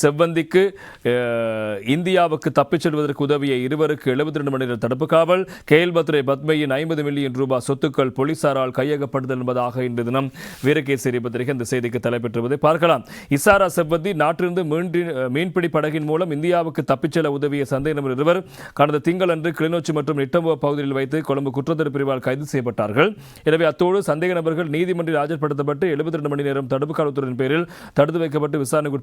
செவ்வந்திக்கு இந்தியாவுக்கு தப்பிச் செல்வதற்கு உதவிய இருவருக்கு எழுபத்தி ரெண்டு மணி நேர தடுப்பு காவல். கேஎல்பத்ரே பத்மையின் ஐம்பது மில்லியன் ரூபாய் சொத்துக்கள் போலீசாரால் கையகப்படுதல் என்பதாக இன்று தினம் வீரகேசரி பத்திரிகை இந்த செய்திக்கு தலைப்பெற்றுவதை பார்க்கலாம். இசாரா செவ்வந்தி நாட்டிலிருந்து மீன்டி மீன்பிடி படகின் மூலம் இந்தியாவுக்கு தப்பிச் செல்ல உதவிய சந்தேக நபர் இருவர். கடந்த திங்களன்று கிளிநொச்சி மற்றும் நிட்டம்புவ பகுதியில் வைத்து கொழும்பு குற்றத்தடுப்பு பிரிவால் கைது செய்யப்பட்டார்கள். எனவே அத்தோடு சந்தேக நபர்கள் நீதிமன்றில் ஆஜர்படுத்தப்பட்டு எழுபத்தி ரெண்டு மணி நேரம் தடுப்பு காவல்துறையின் பேரில் தடுத்து வைக்கப்பட்டு விசாரணைக்கு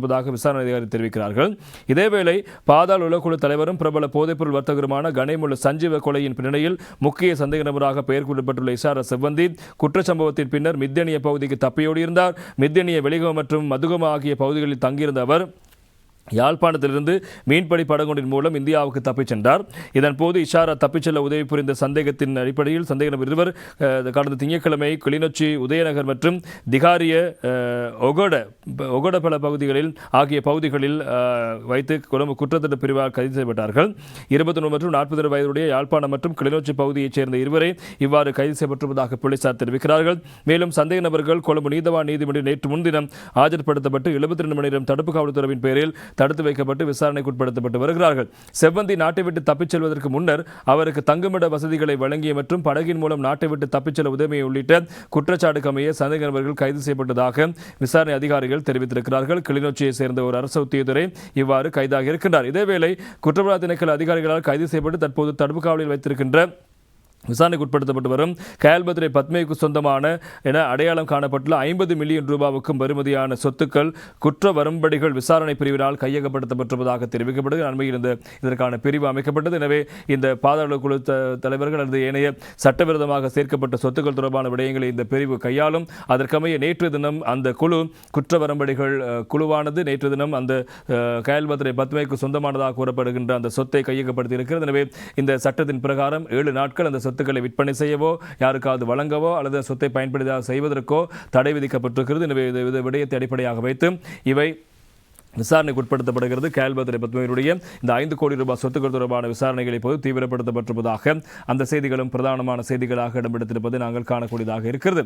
உட்படுத்தப்பட்டிருப்பதாக விசாரணை அதிகாரி தெரிவிக்கிறார்கள். இதேவேளை பாதாள உலகுழு தலைவரும் பிரபல போதைப்பொருள் வர்த்தகருமான கணேமுள்ள சஞ்சீவ கொலையின் பின்னணியில் முக்கிய சந்தேக நபராக பெயர் கூறப்பட்டுள்ள இசார செவ்வந்தி குற்றச்சம்பவத்தின் பின்னர் மித்தனிய பகுதிக்கு தப்பியோடியிருந்தார். மித்தனிய வெளிகோ மற்றும் மதுகம ஆகிய பகுதிகளில் தங்கியிருந்த அவர் யாழ்ப்பாணத்திலிருந்து மீன்பிடி படகொன்றின் மூலம் இந்தியாவுக்கு தப்பிச் சென்றார். இதன்போது இஷாரா தப்பிச் செல்ல உதவி புரிந்த சந்தேகத்தின் அடிப்படையில் சந்தேக நபர் இருவர் கடந்த திங்கட்கிழமை கிளிநொச்சி உதயநகர் மற்றும் திகாரிய ஒகோட ஒகட ஒகடபல பகுதிகளில் ஆகிய பகுதிகளில் வைத்து கொழும்பு குற்றத்திட்ட பிரிவால் கைது செய்யப்பட்டார்கள். இருபத்தொன்று மற்றும் நாற்பது வயதுடைய யாழ்ப்பாணம் மற்றும் கிளிநொச்சி பகுதியைச் சேர்ந்த இருவரை இவ்வாறு கைது செய்யப்பட்டிருப்பதாக போலீசார் தெரிவிக்கிறார்கள். மேலும் சந்தேக நபர்கள் கொழும்பு நீதவான் நீதிமன்றம் நேற்று முன்தினம் ஆஜர்படுத்தப்பட்டு எழுபத்தி ரெண்டு மணி நேரம் தடுப்பு காவல்துறையின் பேரில் தடுத்து வைக்கப்பட்டு விசாரணைக்கு உட்படுத்தப்பட்டு வருகிறார்கள். செவ்வந்தி நாட்டை விட்டு தப்பிச் செல்வதற்கு முன்னர் அவருக்கு தங்குமிட வசதிகளை வழங்கிய மற்றும் படகின் மூலம் நாட்டை விட்டு தப்பிச் செல்ல உதவியை உள்ளிட்ட குற்றச்சாட்டுக்கு அமைய சந்தேக நபர்கள் கைது செய்யப்பட்டதாக விசாரணை அதிகாரிகள் தெரிவித்திருக்கிறார்கள். கிளிநொச்சியை சேர்ந்த ஒரு அரசு உத்தியதுரை இவ்வாறு கைதாகி இருக்கின்றார் இதேவேளை குற்றவாளி திணைக்கள அதிகாரிகளால் கைது செய்யப்பட்டு தற்போது தடுப்பு காவலில் வைத்திருக்கின்ற விசாரணைக்கு உட்படுத்தப்பட்டு வரும். கயல்பத்ரே பத்மேக்கு சொந்தமான என அடையாளம் காணப்பட்டுள்ள ஐம்பது மில்லியன் ரூபாவுக்கும் பெறுமதியான சொத்துக்கள் குற்ற வரும்படிகள் விசாரணை பிரிவினால் கையகப்படுத்தப்பட்டிருப்பதாக தெரிவிக்கப்படுகிறது. அண்மையில் இந்த இதற்கான பிரிவு அமைக்கப்பட்டது. எனவே இந்த பாதாள குழு த- தலைவர்கள் அல்லது ஏனைய சட்டவிரோதமாக சேர்க்கப்பட்ட சொத்துக்கள் தொடர்பான விடயங்களை இந்த பிரிவு கையாளும். அதற்கமைய நேற்று தினம் அந்த குழு குற்ற வரம்படிகள் குழுவானது நேற்று தினம் அந்த அஹ், பத்மைக்கு பத்மேக்கு சொந்தமானதாக கூறப்படுகின்ற அந்த சொத்தை கையகப்படுத்தி இருக்கிறது எனவே இந்த சட்டத்தின் பிரகாரம் ஏழு நாட்கள் அந்த சொத்துக்களை விற்பனை செய்யவோ யாருக்காவது வழங்கவோ அல்லது சொத்தை பயன்படுத்த செய்வதற்கோ தடை விதிக்கப்பட்டிருக்கிறது. எனவே இது விடயத்தை அடிப்படையாக வைத்து இவை விசாரணைக்கு உட்படுத்தப்படுகிறது கேல்பத்ரை பத்மனுடைய இந்த ஐந்து கோடி ரூபாய் சொத்துக்கள் தொடர்பான விசாரணைகள் இப்போது தீவிரப்படுத்தப்பட்டிருப்பதாக அந்த செய்திகளும் பிரதானமான செய்திகளாக இடம்பெடுத்திருப்பதை நாங்கள் காணக்கூடியதாக இருக்கிறது.